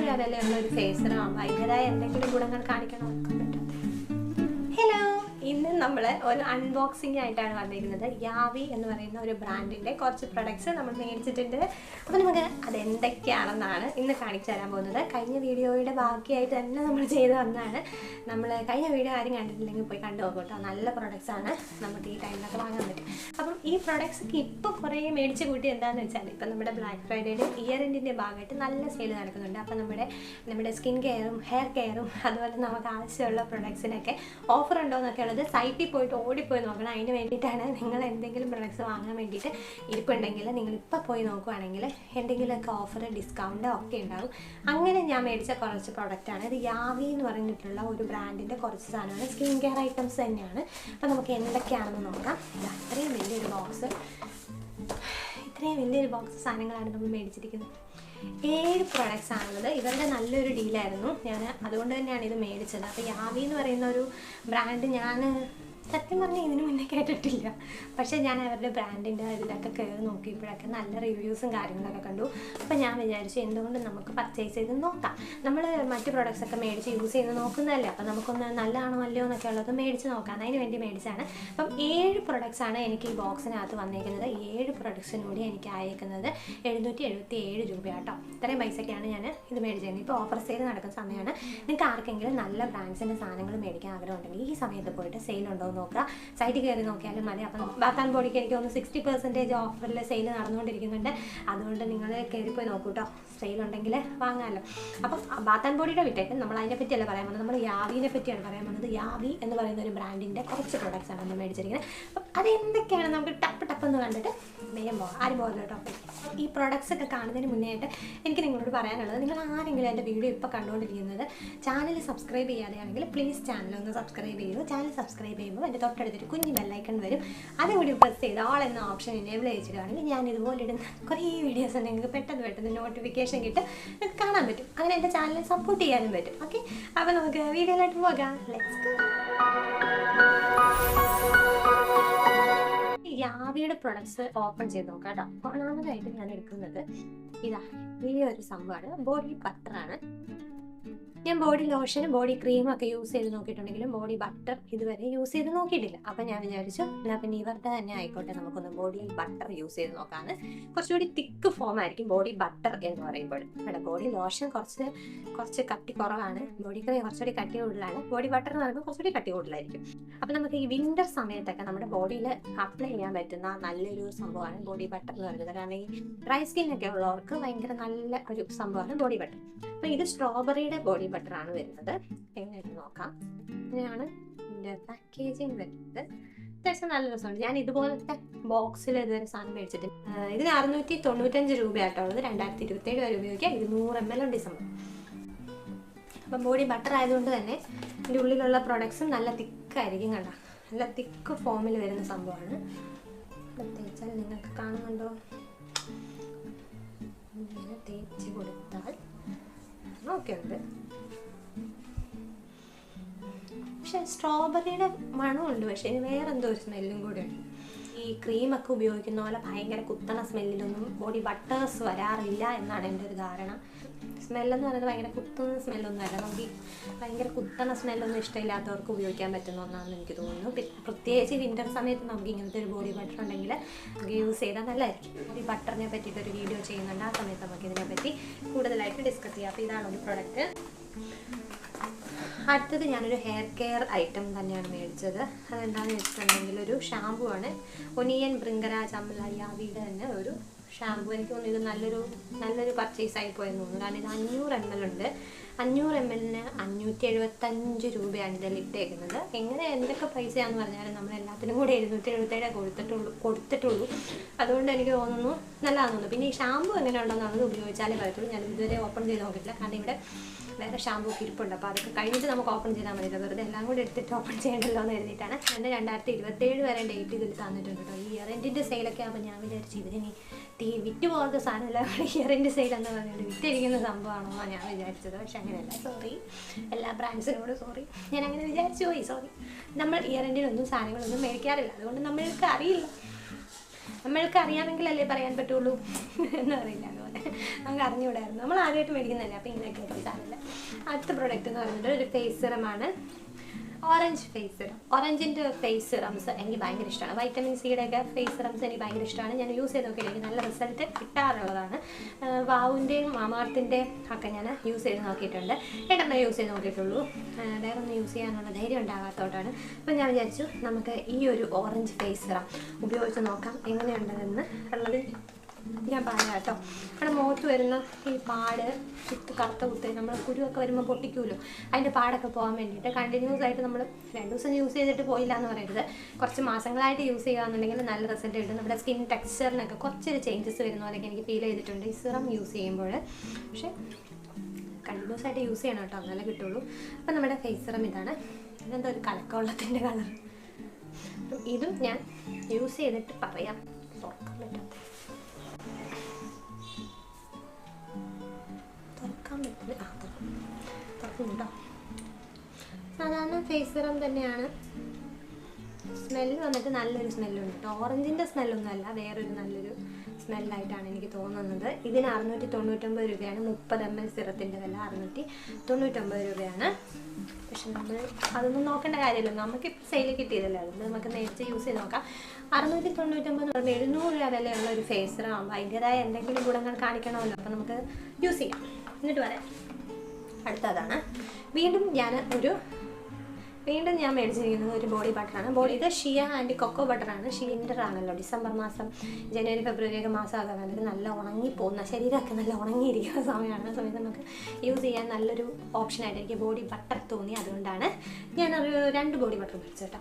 വിലയുള്ള ഒരു ഫേസറോ ഭയങ്കരമായ എന്തെങ്കിലും ഗുണങ്ങൾ കാണിക്കണം ഹലോ ഇന്ന് നമ്മൾ ഒരു അൺബോക്സിംഗ് ആയിട്ടാണ് വന്നിരിക്കുന്നത്. യാവി എന്ന് പറയുന്ന ഒരു ബ്രാൻഡിന്റെ കുറച്ച് പ്രൊഡക്ട്സ് നമ്മൾ മേടിച്ചിട്ടുണ്ട്. അപ്പോൾ നമുക്ക് അതെന്തൊക്കെയാണെന്നാണ് ഇന്ന് കാണിച്ചു തരാൻ പോകുന്നത്. കഴിഞ്ഞ വീഡിയോയുടെ ബാക്കിയായിട്ട് തന്നെ നമ്മൾ ചെയ്ത് വന്നതാണ്. നമ്മൾ കഴിഞ്ഞ വീഡിയോ ആരും കണ്ടിട്ടില്ലെങ്കിൽ പോയി കണ്ടു പോകും കേട്ടോ. നല്ല പ്രൊഡക്ട്സ് ആണ് നമുക്ക് ഈ ടൈമിലൊക്കെ വാങ്ങാൻ പറ്റും. അപ്പം ഈ പ്രൊഡക്ട്സ് ഇപ്പോൾ കുറേ മേടിച്ച് കൂട്ടി എന്താണെന്ന് വെച്ചാൽ ഇപ്പം നമ്മുടെ ബ്ലാക്ക് ഫ്രൈഡേയുടെ ഇയർ എൻഡിന്റെ ഭാഗമായിട്ട് നല്ല സെയിൽ നടക്കുന്നുണ്ട്. അപ്പം നമ്മുടെ നമ്മുടെ സ്കിൻ കെയറും ഹെയർ കെയറും അതുപോലെ നമുക്ക് ആവശ്യമുള്ള പ്രൊഡക്ട്സിനൊക്കെ ഓഫർ ഉണ്ടോ എന്നൊക്കെ സൈറ്റിൽ പോയിട്ട് ഓടിപ്പോയി നോക്കണം. അതിന് വേണ്ടിയിട്ടാണ് നിങ്ങൾ എന്തെങ്കിലും പ്രൊഡക്ട്സ് വാങ്ങാൻ വേണ്ടിയിട്ട് ഇരിപ്പുണ്ടെങ്കിൽ നിങ്ങൾ ഇപ്പോൾ പോയി നോക്കുവാണെങ്കിൽ എന്തെങ്കിലുമൊക്കെ ഓഫർ ഡിസ്കൗണ്ട് ഒക്കെ ഉണ്ടാവും. അങ്ങനെ ഞാൻ മേടിച്ച കുറച്ച് പ്രൊഡക്റ്റാണ് ഇത് യാവി എന്ന് പറഞ്ഞിട്ടുള്ള ഒരു ബ്രാൻഡിന്റെ കുറച്ച് സാധനമാണ്. സ്കിൻ കെയർ ഐറ്റംസ് തന്നെയാണ്. അപ്പോൾ നമുക്ക് എന്തൊക്കെയാണെന്ന് നോക്കാം. അത്രയും വലിയൊരു ബോക്സ് ഇത്രയും വലിയൊരു ബോക്സ് സാധനങ്ങളാണ് നമ്മൾ മേടിച്ചിരിക്കുന്നത്. ഏഴ് പ്രോഡക്റ്റ്സ് ആണുള്ളത്. ഇവരുടെ നല്ലൊരു ഡീലായിരുന്നു ഞാൻ അതുകൊണ്ട് തന്നെയാണ് ഇത് മേടിച്ചത്. അപ്പോൾ യാവി എന്ന് പറയുന്ന ഒരു ബ്രാൻഡ് ഞാൻ സത്യം പറഞ്ഞാൽ ഇതിനു മുന്നേ കേട്ടിട്ടില്ല. പക്ഷേ ഞാൻ അവരുടെ ബ്രാൻഡിന്റെ ഇതിലൊക്കെ കയറി നോക്കിയപ്പോഴൊക്കെ നല്ല റിവ്യൂസും കാര്യങ്ങളൊക്കെ കണ്ടു. അപ്പോൾ ഞാൻ വിചാരിച്ചു എന്തുകൊണ്ട് നമുക്ക് പർച്ചേസ് ചെയ്ത് നോക്കാം. നമ്മൾ മറ്റു പ്രൊഡക്ട്സ് ഒക്കെ മേടിച്ച് യൂസ് ചെയ്ത് നോക്കുന്നതല്ലേ? അപ്പോൾ നമുക്കൊന്ന് നല്ലതാണോ അല്ലയോ എന്നൊക്കെ ഉള്ളത് മേടിച്ച് നോക്കാം. അതിന് വേണ്ടി മേടിച്ചാണ് അപ്പം ഏഴ് പ്രൊഡക്ട്സ് ആണ് എനിക്ക് ഈ ബോക്സിനകത്ത് വന്നിരിക്കുന്നത്. ഏഴ് പ്രൊഡക്ട്സിനൂടെ എനിക്ക് അയക്കുന്നത് എഴുന്നൂറ്റി എഴുപത്തി ഏഴ് രൂപയാട്ടോ. ഇത്രയും പൈസയ്ക്കാണ് ഞാൻ ഇത് മേടിച്ചിരുന്നത് ഇപ്പോൾ ഓഫർ സെയിൽ നടക്കുന്ന സമയമാണ്. നിങ്ങൾക്ക് ആർക്കെങ്കിലും നല്ല ബ്രാൻഡ്സിന്റെ സാധനങ്ങൾ മേടിക്കാൻ ആഗ്രഹമുണ്ടെങ്കിൽ ഈ സമയത്ത് പോയിട്ട് സെയിൽ ഉണ്ടോ നോക്കുക. സൈറ്റിൽ കയറി നോക്കിയാലും മതി. അപ്പം ബാത്ത് ആൻഡ് ബോഡിക്ക് എനിക്ക് തോന്നുന്നു സിക്സ്റ്റി പെർസെന്റേജ് ഓഫറിൽ സെയിൽ നടന്നുകൊണ്ടിരിക്കുന്നുണ്ട്. അതുകൊണ്ട് നിങ്ങൾ കയറി പോയി നോക്കൂ കേട്ടോ സെയിൽ ഉണ്ടെങ്കിൽ വാങ്ങാമല്ലോ അപ്പം ബാത്ത് ആൻഡ് ബോഡിയുടെ വിട്ടേക്ക് നമ്മൾ അതിനെ പറ്റിയല്ല പറയാൻ പോകുന്നത്? നമ്മൾ യാവിനെ പറ്റിയാണ് പറയാൻ പോകുന്നത്. യാവി എന്ന് പറയുന്ന ഒരു ബ്രാൻഡിന്റെ കുറച്ച് പ്രോഡക്റ്റ്സ് ആണ് നമ്മൾ മേടിച്ചിരിക്കുന്നത്. അപ്പം അതെന്തൊക്കെയാണ്? നമുക്ക് ടപ്പ് ടപ്പ് എന്ന് കണ്ടിട്ട് വേഗം പോകാം. ആരും പോകുന്നു കേട്ടോ ഈ പ്രൊഡക്ട്സ് ഒക്കെ കാണുന്നതിന് മുന്നേ ആയിട്ട് എനിക്ക് നിങ്ങളോട് പറയാനുള്ളത് നിങ്ങൾ ആരെങ്കിലും എന്റെ വീഡിയോ ഇപ്പോൾ കണ്ടുകൊണ്ടിരിക്കുന്നത് ചാനൽ സബ്സ്ക്രൈബ് ചെയ്യാതെയാണെങ്കിൽ പ്ലീസ് ചാനൽ ഒന്ന് സബ്സ്ക്രൈബ് ചെയ്യുക ചാനൽ സബ്സ്ക്രൈബ് ചെയ്യുമ്പോൾ എന്റെ തൊട്ടടുത്തൊരു കുഞ്ഞു ബെല്ലൈക്കൺ വരും. അതും കൂടി പ്രസ് ചെയ്ത് ആൾ എന്ന ഓപ്ഷൻ എനേബിൾ ചെയ്തിട്ടാണെങ്കിൽ ഞാൻ ഇതുപോലെ ഇടുന്ന കുറേ വീഡിയോസ് ഉണ്ടെങ്കിൽ പെട്ടെന്ന് പെട്ടെന്ന് നോട്ടിഫിക്കേഷൻ കിട്ടും. നിങ്ങൾക്ക് കാണാൻ പറ്റും. അങ്ങനെ എന്റെ ചാനലിനെ സപ്പോർട്ട് ചെയ്യാനും പറ്റും. ഓക്കെ അപ്പോൾ നമുക്ക് വീഡിയോയിലായിട്ട് പോകാം. ലെറ്റ്സ് യാവിയുടെ പ്രൊഡക്ട്സ് ഓപ്പൺ ചെയ്ത് നോക്കാം കേട്ടോ. ഒന്നാമതായിട്ട് ഞാൻ എടുക്കുന്നത് ഇതാ ഈ ഒരു സംഭവമാണ്. ബോഡി ബട്ടറാണ് ഞാൻ ബോഡി ലോഷനും ബോഡി ക്രീമും ഒക്കെ യൂസ് ചെയ്ത് നോക്കിയിട്ടുണ്ടെങ്കിലും ബോഡി ബട്ടർ ഇതുവരെ യൂസ് ചെയ്ത് നോക്കിയിട്ടില്ല. അപ്പം ഞാൻ വിചാരിച്ചു എന്നാൽ പിന്നെ ഇവരുടെ തന്നെ ആയിക്കോട്ടെ നമുക്കൊന്ന് ബോഡി ബട്ടർ യൂസ് ചെയ്ത് നോക്കാമെന്ന് കുറച്ചുകൂടി തിക്ക് ഫോം ആയിരിക്കും ബോഡി ബട്ടർ എന്ന് പറയുമ്പോൾ. ഇവിടെ ബോഡി ലോഷൻ കുറച്ച് കുറച്ച് കട്ടി കുറവാണ്. ബോഡി ക്രീം കുറച്ചുകൂടി കട്ടി കൂടുതലാണ്. ബോഡി ബട്ടർ എന്ന് പറയുമ്പോൾ കുറച്ചുകൂടി കട്ടി കൂടുതലായിരിക്കും. അപ്പം നമുക്ക് ഈ വിന്റർ സമയത്തൊക്കെ നമ്മുടെ ബോഡിയിൽ അപ്ലൈ ചെയ്യാൻ പറ്റുന്ന നല്ലൊരു സംഭവമാണ് ബോഡി ബട്ടർ എന്ന് പറയുന്നത്. കാരണം ഈ ഡ്രൈ സ്കിന്നൊക്കെ ഉള്ളവർക്ക് ഭയങ്കര നല്ല ഒരു സംഭവമാണ് ബോഡി ബട്ടർ അപ്പം ഇത് സ്ട്രോബെറിയുടെ ബോഡി ബട്ടർ ആണ് വരുന്നത്. എങ്ങനെയായിട്ട് നോക്കാം. ഇങ്ങനെയാണ് ഇതിന്റെ പാക്കേജിങ് വരുന്നത്. അത്യാവശ്യം നല്ല രസമുണ്ട് ഞാൻ ഇതുപോലത്തെ ബോക്സിൽ ഇതുവരെ സാധനം മേടിച്ചിട്ട് ഇതിന് അറുന്നൂറ്റി തൊണ്ണൂറ്റഞ്ച് രൂപയായിട്ടുള്ളത് രണ്ടായിരത്തി ഇരുപത്തേഴ് വരെ ഉപയോഗിക്കാം. ഇത് നൂറ് എം എൽ ഉണ്ട് സംഭവം അപ്പം ബോഡി ബട്ടർ ആയതുകൊണ്ട് തന്നെ ഇതിന്റെ ഉള്ളിലുള്ള പ്രൊഡക്ട്സും നല്ല തിക്കായിരിക്കും കണ്ട? നല്ല തിക്ക് ഫോമിൽ വരുന്ന സംഭവമാണ്. തേച്ചാൽ നിങ്ങൾക്ക് കാണുന്നുണ്ടോ? ഇങ്ങനെ തേച്ച് കൊടുത്താൽ ഒക്കെ പക്ഷെ സ്ട്രോബെറിയുടെ മണമുണ്ട്. പക്ഷെ വേറെന്തോ ഒരു സ്മെല്ലും കൂടെ ഉണ്ട് ഈ ക്രീമൊക്കെ ഉപയോഗിക്കുന്ന പോലെ ഭയങ്കര കുത്തണ സ്മെല്ലിലൊന്നും ബോഡി ബട്ടേഴ്സ് വരാറില്ല എന്നാണ് എന്റെ ഒരു ധാരണ. സ്മെല്ലെന്ന് പറയുന്നത് ഭയങ്കര കുത്തുന്ന സ്മെല്ലൊന്നും അല്ല. നമുക്ക് ഭയങ്കര കുത്തണ സ്മെല്ലൊന്നും ഇഷ്ടമില്ലാത്തവർക്ക് ഉപയോഗിക്കാൻ പറ്റുന്ന ഒന്നാണെന്ന് എനിക്ക് തോന്നുന്നു. പ്രത്യേകിച്ച് വിന്റർ സമയത്ത് നമുക്ക് ഇങ്ങനത്തെ ഒരു ബോഡി ബട്ടർ ഉണ്ടെങ്കിൽ നമുക്ക് യൂസ് ചെയ്താൽ നല്ലതായിരിക്കും. ബോഡി ബട്ടറിനെ പറ്റിയിട്ട് ഒരു വീഡിയോ ചെയ്യുന്നുണ്ട്. ആ സമയത്ത് നമുക്ക് ഇതിനെപ്പറ്റി കൂടുതലായിട്ട് ഡിസ്കസ് ചെയ്യാം. അപ്പോൾ ഇതാണ് ഒരു പ്രൊഡക്റ്റ് അടുത്തത് ഞാനൊരു ഹെയർ കെയർ ഐറ്റം തന്നെയാണ് മേടിച്ചത്. അതെന്താണെന്ന് വെച്ചിട്ടുണ്ടെങ്കിൽ ഒരു ഷാമ്പു ആണ്. ഒനിയൻ ബൃങ്കരാജ് അമ്മലയ്യാവിയുടെ യാവിയുടെ തന്നെ ഒരു ഷാമ്പു എനിക്ക് തോന്നുന്നു ഇത് നല്ലൊരു നല്ലൊരു പർച്ചേസ് ആയി പോയെന്ന് തോന്നുന്നു. കാരണം ഇത് അഞ്ഞൂറ് എം എൽ ഉണ്ട്. അഞ്ഞൂറ് എം എല്ലിന് അഞ്ഞൂറ്റി എഴുപത്തഞ്ച് രൂപയാണ് ഇതിൽ ഇട്ടേക്കുന്നത്. എങ്ങനെ എന്തൊക്കെ പൈസയാണെന്ന് പറഞ്ഞാലും നമ്മൾ എല്ലാത്തിനും കൂടെ എഴുന്നൂറ്റി എഴുപത്തേഴ് കൊടുത്തിട്ടുള്ളൂ കൊടുത്തിട്ടുള്ളൂ. അതുകൊണ്ട് എനിക്ക് തോന്നുന്നു നല്ലതാണെന്ന് തോന്നുന്നു പിന്നെ ഈ ഷാമ്പു എങ്ങനെ ഉണ്ടെന്നുള്ളത് ഉപയോഗിച്ചാലേ പറ്റുള്ളൂ ഞാൻ ഇതുവരെ ഓപ്പൺ ചെയ്ത് നോക്കിയിട്ടില്ല. കാരണം ഇവിടെ വേറെ ഷാമ്പൂ ഒക്കെ ഇരിപ്പുണ്ട്. അപ്പോൾ അതൊക്കെ കഴിഞ്ഞിട്ട് നമുക്ക് ഓപ്പൺ ചെയ്താൽ മതി വെറുതെ എല്ലാം കൂടി എടുത്തിട്ട് ഓപ്പൺ ചെയ്യണ്ടല്ലോ എന്ന് എഴുതിയിട്ടാണ് എന്റെ രണ്ടായിരത്തി ഇരുപത്തേഴ് വരെ ഡേറ്റ് ഇതിൽ തന്നിട്ടുണ്ട് കേട്ടോ. ഈ ഇയർ എൻഡിന്റെ സെയിലൊക്കെ ആകുമ്പോൾ ഞാൻ വിചാരിച്ചു ഇതിനി തീ വിറ്റ് പോകുന്ന സാധനമല്ല. ഇയർ എൻഡ് സെയിൽ എന്ന് പറഞ്ഞിട്ട് വിറ്റിരിക്കുന്ന സംഭവമാണോ ഞാൻ വിചാരിച്ചത്. പക്ഷെ അങ്ങനെയല്ല. സോറി എല്ലാ ബ്രാൻഡ്സിനോട് സോറി ഞാൻ അങ്ങനെ വിചാരിച്ചു പോയി. സോറി നമ്മൾ ഇയർ ഒന്നും സാധനങ്ങളൊന്നും മേടിക്കാറില്ല. അതുകൊണ്ട് നമ്മൾക്ക് അറിയില്ല. നമ്മൾക്ക് അറിയാമെങ്കിലല്ലേ പറയാൻ പറ്റുള്ളൂ. എന്ന് പറയില്ല നമുക്ക് അറിഞ്ഞുകൂടായിരുന്നു. നമ്മൾ ആദ്യമായിട്ട് മേടിക്കുന്നതല്ലേ? അപ്പോൾ ഇങ്ങനെയൊക്കെ സാറില്ല അടുത്ത പ്രോഡക്റ്റ് എന്ന് പറയുന്നത് ഒരു ഫേസ് സിറമാണ് ഓറഞ്ച് ഫേസ് സിറം ഓറഞ്ചിന്റെ ഫേസ് സിറംസ് എനിക്ക് ഭയങ്കര ഇഷ്ടമാണ്. വൈറ്റമിൻ സിയുടെ ഒക്കെ ഫേസ് സിറംസ് എനിക്ക് ഭയങ്കര ഇഷ്ടമാണ്. ഞാൻ യൂസ് ചെയ്ത് നോക്കിയിട്ട് എനിക്ക് നല്ല റിസൾട്ട് കിട്ടാറുള്ളതാണ്. വാവുവിന്റെയും മാമാർത്തിന്റെയും ഒക്കെ ഞാൻ യൂസ് ചെയ്ത് നോക്കിയിട്ടുണ്ട്. രണ്ടെണ്ണം യൂസ് ചെയ്ത് നോക്കിയിട്ടുള്ളൂ. വേറെ ഒന്നും യൂസ് ചെയ്യാനുള്ള ധൈര്യം ഉണ്ടാകാത്തതുകൊണ്ടാണ് അപ്പോൾ ഞാൻ വിചാരിച്ചു നമുക്ക് ഈ ഒരു ഓറഞ്ച് ഫേസ് സിറം ഉപയോഗിച്ച് നോക്കാം എങ്ങനെയുണ്ടെന്ന്. ഉള്ളത് ഞാൻ പറയാം കേട്ടോ. നമ്മുടെ മുഖത്ത് വരുന്ന ഈ പാട് കുത്ത് കറുത്ത കുത്ത് നമ്മൾ കുരുവൊക്കെ വരുമ്പോൾ പൊട്ടിക്കുമല്ലോ അതിന്റെ പാടൊക്കെ പോകാൻ വേണ്ടിയിട്ട് കണ്ടിന്യൂസ് ആയിട്ട് നമ്മൾ രണ്ട് ദിവസം യൂസ് ചെയ്തിട്ട് പോയില്ല എന്ന് പറയരുത്. കുറച്ച് മാസങ്ങളായിട്ട് യൂസ് ചെയ്യുകയാണെന്നുണ്ടെങ്കിൽ നല്ല റിസൾട്ട് കിട്ടും. നമ്മുടെ സ്കിൻ ടെക്സ്ചറിനൊക്കെ കുറച്ചൊരു ചേഞ്ചസ് വരുന്ന പോലെയൊക്കെ എനിക്ക് ഫീൽ ചെയ്തിട്ടുണ്ട് ഈ സിറം യൂസ് ചെയ്യുമ്പോൾ പക്ഷേ കണ്ടിന്യൂസ് ആയിട്ട് യൂസ് ചെയ്യണം കേട്ടോ. എന്നാലേ കിട്ടുള്ളൂ. അപ്പം നമ്മുടെ ഫേസ് സിറം ഇതാണ്. ഇതെന്താ ഒരു കലക്കവെള്ളത്തിന്റെ കളർ ഇതും ഞാൻ യൂസ് ചെയ്തിട്ട് പറയാം. തുറക്കാൻ പറ്റാത്ത ഫേസ് സിറം തന്നെയാണ്. സ്മെല്ല് വന്നിട്ട് നല്ലൊരു സ്മെല്ലുണ്ട്. കേട്ടോ ഓറഞ്ചിന്റെ സ്മെല്ലൊന്നും അല്ല വേറൊരു നല്ലൊരു സ്മെല്ലായിട്ടാണ് എനിക്ക് തോന്നുന്നത്. ഇതിന് അറുന്നൂറ്റി തൊണ്ണൂറ്റൊമ്പത് രൂപയാണ്. മുപ്പത് എം എൽ സിറത്തിന്റെ വില അറുന്നൂറ്റി തൊണ്ണൂറ്റൊമ്പത് രൂപയാണ്. പക്ഷെ നമ്മൾ അതൊന്നും നോക്കേണ്ട കാര്യമില്ല. നമുക്ക് സെയിൽ കിട്ടിയതല്ലേ? അതുകൊണ്ട് നമുക്ക് നേരത്തെ യൂസ് ചെയ്ത് നോക്കാം. അറുന്നൂറ്റി തൊണ്ണൂറ്റൊമ്പത് എന്ന് പറയുമ്പോൾ എഴുന്നൂറ് രൂപ വിലയുള്ള ഒരു ഫേസ് സിറം ആകുമ്പോൾ അതിന്റെതായ എന്തെങ്കിലും ഗുണങ്ങൾ കാണിക്കണമല്ലോ. അപ്പോൾ നമുക്ക് യൂസ് ചെയ്യാം. എന്നിട്ട് പറയാം. അടുത്തതാണ്. വീണ്ടും ഞാൻ ഒരു വീണ്ടും ഞാൻ മേടിച്ചിരിക്കുന്നത് ഒരു ബോഡി ബട്ടറാണ് ബോഡി ഇത് ഷിയ ആൻഡ് കൊക്കോ ബട്ടറാണ് ഷിയന്റെ ആണല്ലോ ഡിസംബർ മാസം ജനുവരി ഫെബ്രുവരി ഒക്കെ മാസമൊക്കെ വന്നിട്ട് നല്ല ഉണങ്ങിപ്പോകുന്ന ശരീരമൊക്കെ നല്ല ഉണങ്ങിയിരിക്കുന്ന സമയമാണ്. സമയത്ത് നമുക്ക് യൂസ് ചെയ്യാൻ നല്ലൊരു ഓപ്ഷനായിട്ട് എനിക്ക് ബോഡി ബട്ടർ തോന്നി. അതുകൊണ്ടാണ് ഞാനൊരു രണ്ട് ബോഡി ബട്ടർ മേടിച്ചു കേട്ടോ.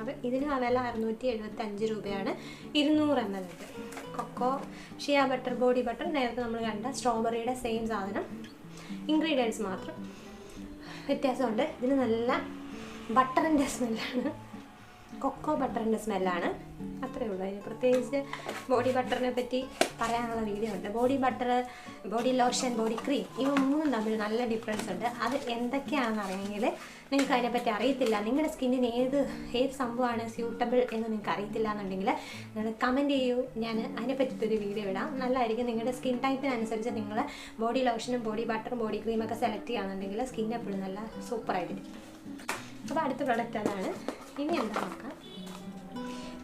അപ്പോൾ ഇതിന് വില അറുന്നൂറ്റി എഴുപത്തി അഞ്ച് രൂപയാണ്. ഇരുന്നൂറ് M L cocoa shea butter body butter നേരത്തെ നമ്മൾ കണ്ട സ്ട്രോബെറിയുടെ സെയിം സാധനം. ഇൻഗ്രീഡിയൻസ് മാത്രം. വ്യത്യാസമുണ്ട്. ഇതിന് നല്ല ബട്ടറിന്റെ സ്മെല്ലാണ്. കൊക്കോ ബട്ടറിന്റെ സ്മെല്ലാണ്. അത്രയേ ഉള്ളൂ. അതിന് പ്രത്യേകിച്ച് ബോഡി ബട്ടറിനെ പറ്റി പറയാനുള്ള വീഡിയോ ഉണ്ട് body butter body lotion body cream ഇവ മൂന്നും തമ്മിൽ നല്ല ഡിഫറൻസ് ഉണ്ട്. അത് എന്തൊക്കെയാണെന്ന് അറിയെങ്കിൽ നിങ്ങൾക്ക് അതിനെപ്പറ്റി അറിയത്തില്ല. നിങ്ങളുടെ സ്കിന്നിന് ഏത് ഏത് സംഭവമാണ് സ്യൂട്ടബിൾ എന്ന് നിങ്ങൾക്ക് അറിയത്തില്ല എന്നുണ്ടെങ്കിൽ നിങ്ങൾ കമന്റ് ചെയ്യൂ. ഞാൻ അതിനെപ്പറ്റിയിട്ടൊരു വീഡിയോ ഇടാം. നല്ലതായിരിക്കും. നിങ്ങളുടെ സ്കിൻ ടൈപ്പിനനുസരിച്ച് നിങ്ങൾ ബോഡി ലോഷനും ബോഡി ബട്ടറും ബോഡി ക്രീമൊക്കെ സെലക്ട് ചെയ്യുകയാണെന്നുണ്ടെങ്കിൽ സ്കിൻ എപ്പോഴും നല്ല സൂപ്പറായിട്ടിരിക്കും അപ്പോൾ അടുത്ത പ്രൊഡക്റ്റ് അതാണ്. ഇനി എന്താ നോക്കാം?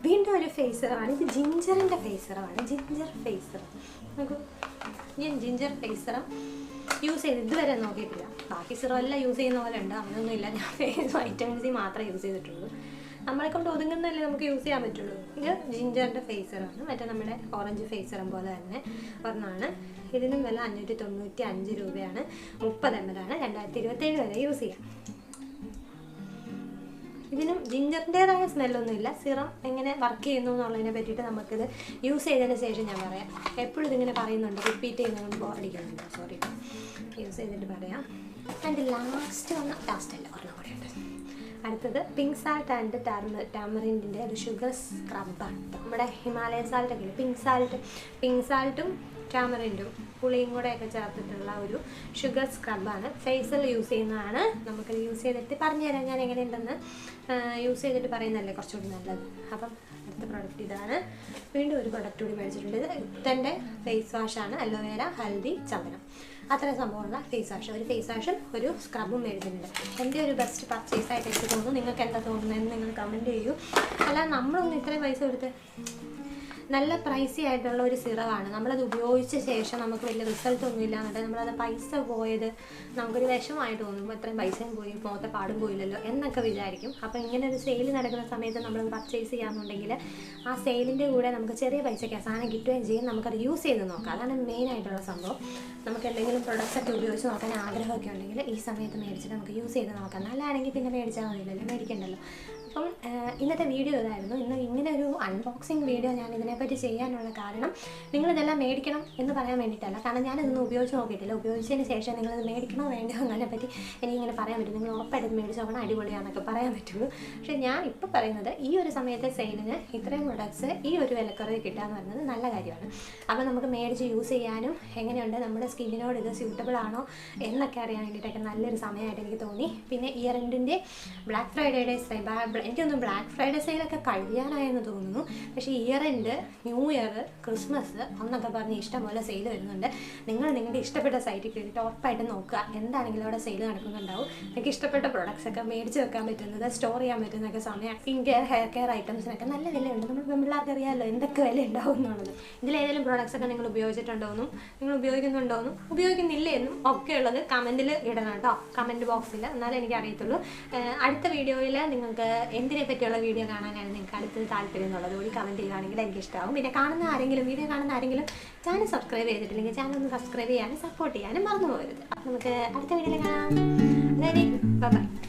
വീണ്ടും ഒരു ഫേസറാണ് ഇത് ജിഞ്ചറിന്റെ ഫേസറാണ് ജിഞ്ചർ ഫേസർ നോക്കൂ. ഞാൻ ജിഞ്ചർ ഫേസറും യൂസ് ചെയ്ത് ഇതുവരെ നോക്കിയിട്ടില്ല. ബാക്കി സിറം എല്ലാം യൂസ് ചെയ്യുന്ന പോലെ ഉണ്ട്. അങ്ങനെയൊന്നുമില്ല ഞാൻ ഫേസ് വൈറ്റമിൻ സി മാത്രമേ യൂസ് ചെയ്തിട്ടുള്ളൂ. നമ്മളെ കൊണ്ട് ഒതുങ്ങുന്നതല്ലേ നമുക്ക് യൂസ് ചെയ്യാൻ പറ്റുള്ളൂ. ഇത് ജിഞ്ചറിന്റെ ഫേസറാണ് മറ്റേ നമ്മുടെ ഓറഞ്ച് ഫേസറും പോലെ തന്നെ പറഞ്ഞാണ് ഇതിനും വില അഞ്ഞൂറ്റി തൊണ്ണൂറ്റി അഞ്ച് രൂപയാണ്. മുപ്പത് എം എൽ രണ്ടായിരത്തി ഇരുപത്തേഴ് വരെ യൂസ് ചെയ്യാം. ഇതിനും ജിഞ്ചറിന്റെതായ സ്മെല്ലൊന്നുമില്ല സിറം എങ്ങനെ വർക്ക് ചെയ്യുന്നു എന്നുള്ളതിനെ പറ്റിയിട്ട് നമുക്കിത് യൂസ് ചെയ്തതിന് ശേഷം ഞാൻ പറയാം. എപ്പോഴും ഇതിങ്ങനെ പറയുന്നുണ്ട്. റിപ്പീറ്റ് ചെയ്യുന്നതുകൊണ്ട് ബോറടിക്കുന്നുണ്ട് സോറി യൂസ് ചെയ്തിട്ട് പറയാം. ആൻഡ് ലാസ്റ്റ് വന്ന ലാസ്റ്റ് അല്ല. ഒരെണ്ണം കൂടെ ഉണ്ട്. അടുത്തത് പിങ്ക് സാൾട്ട് ആൻഡ് ടാമ ടാമറിന്റെ ഒരു ഷുഗർ സ്ക്രബാണ് നമ്മുടെ ഹിമാലയൻ സാൾട്ടൊക്കെ ഇല്ലേ? പിങ്ക് സാൾട്ട് പിങ്ക് സാൾട്ടും ടാമറിന്റും പുളിയും കൂടെ ഒക്കെ ചേർത്തിട്ടുള്ള ഒരു ഷുഗർ സ്ക്രബാണ് ഫേസിൽ യൂസ് ചെയ്യുന്നതാണ്. നമുക്കത് യൂസ് ചെയ്തിട്ട് പറഞ്ഞു പറഞ്ഞുതരാം ഞാൻ എങ്ങനെയുണ്ടെന്ന്. യൂസ് ചെയ്തിട്ട് പറയുന്നതല്ലേ കുറച്ചുകൂടി നല്ലത്. അപ്പം അടുത്ത പ്രൊഡക്റ്റ് ഇതാണ്. വീണ്ടും ഒരു പ്രൊഡക്റ്റ് കൂടി മേടിച്ചിട്ടുണ്ട്. ഇത് തന്റെ ഫേസ് വാഷാണ് അലോവേര ഹൽദി ചന്ദനം. അത്രയും സംഭവമുള്ള ഫേസ് വാഷ് ഒരു ഫേസ് വാഷും ഒരു സ്ക്രബും മേടിച്ചിട്ടുണ്ട്. എന്റെ ഒരു ബെസ്റ്റ് പർച്ചേസ് ആയിട്ട് എനിക്ക് തോന്നുന്നു. നിങ്ങൾക്ക് എന്താ തോന്നുന്നതെന്ന് നിങ്ങൾ കമന്റ് ചെയ്യൂ. അല്ല നമ്മളൊന്നും ഇത്രയും പൈസ കൊടുത്ത് നല്ല പ്രൈസി ആയിട്ടുള്ള ഒരു സിറമാണ് നമ്മളത് ഉപയോഗിച്ച ശേഷം നമുക്ക് വലിയ റിസൾട്ട് ഒന്നും ഇല്ല എന്നിട്ട് നമ്മളത് പൈസ പോയത് നമുക്കൊരു വിഷമമായിട്ട് തോന്നും. ഇത്രയും പൈസയും പോയി പോകത്തെ പാടും പോയില്ലല്ലോ എന്നൊക്കെ വിചാരിക്കും. അപ്പോൾ ഇങ്ങനെ ഒരു സെയിൽ നടക്കുന്ന സമയത്ത് നമ്മളത് പർച്ചേസ് ചെയ്യാമെന്നുണ്ടെങ്കിൽ ആ സെയിലിന്റെ കൂടെ നമുക്ക് ചെറിയ പൈസയ്ക്ക് സാധനം കിട്ടുകയും ചെയ്യും. നമുക്കത് യൂസ് ചെയ്ത് നോക്കാം. അതാണ് മെയിൻ ആയിട്ടുള്ള സംഭവം. നമുക്ക് എന്തെങ്കിലും പ്രൊഡക്ട്സ് ഒക്കെ ഉപയോഗിച്ച് നോക്കാൻ ആഗ്രഹമൊക്കെ ഉണ്ടെങ്കിൽ ഈ സമയത്ത് മേടിച്ചിട്ട് നമുക്ക് യൂസ് ചെയ്ത് നോക്കാം. നല്ലതാണെങ്കിൽ പിന്നെ മേടിച്ചാൽ മതിയല്ലോ. മേടിക്കണ്ടല്ലോ. അപ്പം ഇന്നത്തെ വീഡിയോ ഇതായിരുന്നു. ഇന്ന് ഇങ്ങനെ ഒരു അൺബോക്സിങ് വീഡിയോ ഞാൻ ഇതിനെപ്പറ്റി ചെയ്യാനുള്ള കാരണം നിങ്ങളിതെല്ലാം മേടിക്കണം എന്ന് പറയാൻ വേണ്ടിയിട്ടല്ല. കാരണം ഞാനിതൊന്നും ഉപയോഗിച്ച് നോക്കിയിട്ടില്ല. ഉപയോഗിച്ചതിന് ശേഷം നിങ്ങളിത് മേടിക്കണോ വേണ്ടോ എന്നതിനെപ്പറ്റി എനിക്കിങ്ങനെ പറയാൻ പറ്റും. നിങ്ങൾ ഉറപ്പായിട്ടും മേടിച്ച് നോക്കണം. അടിപൊളിയാണെന്നൊക്കെ പറയാൻ പറ്റുള്ളൂ. പക്ഷേ ഞാൻ ഇപ്പോൾ പറയുന്നത് ഈ ഒരു സമയത്തെ സെയിലിന് ഇത്രയും പ്രൊഡക്ട്സ് ഈ ഒരു വിലക്കുറവ് കിട്ടുക എന്ന് പറയുന്നത് നല്ല കാര്യമാണ്. അപ്പോൾ നമുക്ക് മേടിച്ച് യൂസ് ചെയ്യാനും എങ്ങനെയുണ്ട്? നമ്മുടെ സ്കിന്നിനോട് ഇത് സ്യൂട്ടബിൾ ആണോ എന്നൊക്കെ അറിയാൻ വേണ്ടിയിട്ടൊക്കെ നല്ലൊരു സമയമായിട്ട് എനിക്ക് തോന്നി. പിന്നെ ഇയർ എൻഡിന്റെ ബ്ലാക്ക് ഫ്രൈഡേയുടെ എനിക്കൊന്നും ബ്ലാക്ക് ഫ്രൈഡേ സെയിലൊക്കെ കഴിയാനായെന്ന് തോന്നുന്നു. പക്ഷേ year end new year Christmas എന്നൊക്കെ പറഞ്ഞ് ഇഷ്ടംപോലെ സെയിൽ വരുന്നുണ്ട്. നിങ്ങൾ നിങ്ങളുടെ ഇഷ്ടപ്പെട്ട സൈറ്റിൽ കയറിയിട്ട് ഉറപ്പായിട്ട് നോക്കുക. എന്താണെങ്കിലും അവിടെ സെയിൽ നടക്കുന്നുണ്ടാവും. നിങ്ങൾക്ക് ഇഷ്ടപ്പെട്ട പ്രൊഡക്ട്സ് ഒക്കെ മേടിച്ച് വെക്കാൻ പറ്റുന്നത് സ്റ്റോർ ചെയ്യാൻ പറ്റുന്നൊക്കെ സമയം സ്കിൻ കെയർ ഹെയർ കെയർ ഐറ്റംസിനൊക്കെ നല്ല വിലയുണ്ട്. നമ്മൾ പെൺപിള്ളേർക്ക് അറിയാമല്ലോ എന്തൊക്കെ വില ഉണ്ടാവും എന്നുള്ളത്. ഇതിലേതെങ്കിലും പ്രോഡക്ട്സ് ഒക്കെ നിങ്ങൾ ഉപയോഗിച്ചിട്ടുണ്ടോയെന്നും നിങ്ങൾ ഉപയോഗിക്കുന്നുണ്ടോയെന്നും ഉപയോഗിക്കുന്നില്ല എന്നും ഒക്കെ ഉള്ളത് കമന്റിൽ ഇടണം കേട്ടോ. കമന്റ് ബോക്സിൽ എന്നാലേ എനിക്ക് അറിയത്തുള്ളൂ. അടുത്ത വീഡിയോയിൽ നിങ്ങൾക്ക് എന്തിനെ പറ്റിയുള്ള വീഡിയോ കാണാനാണ് നിങ്ങൾക്ക് അടുത്തത് താല്പര്യം എന്നുള്ളത്. കൂടി കമന്റ് ചെയ്യുകയാണെങ്കിൽ എനിക്ക് ഇഷ്ടമാവും പിന്നെ കാണുന്ന ആരെങ്കിലും വീഡിയോ കാണുന്ന ആരെങ്കിലും ചാനൽ സബ്സ്ക്രൈബ് ചെയ്തിട്ടില്ലെങ്കിൽ ചാനൽ ഒന്ന് സബ്സ്ക്രൈബ് ചെയ്യാനും സപ്പോർട്ട് ചെയ്യാനും മറന്നു പോകരുത്. അപ്പം നമുക്ക് അടുത്ത വീഡിയോയിൽ കാണാം. ബൈ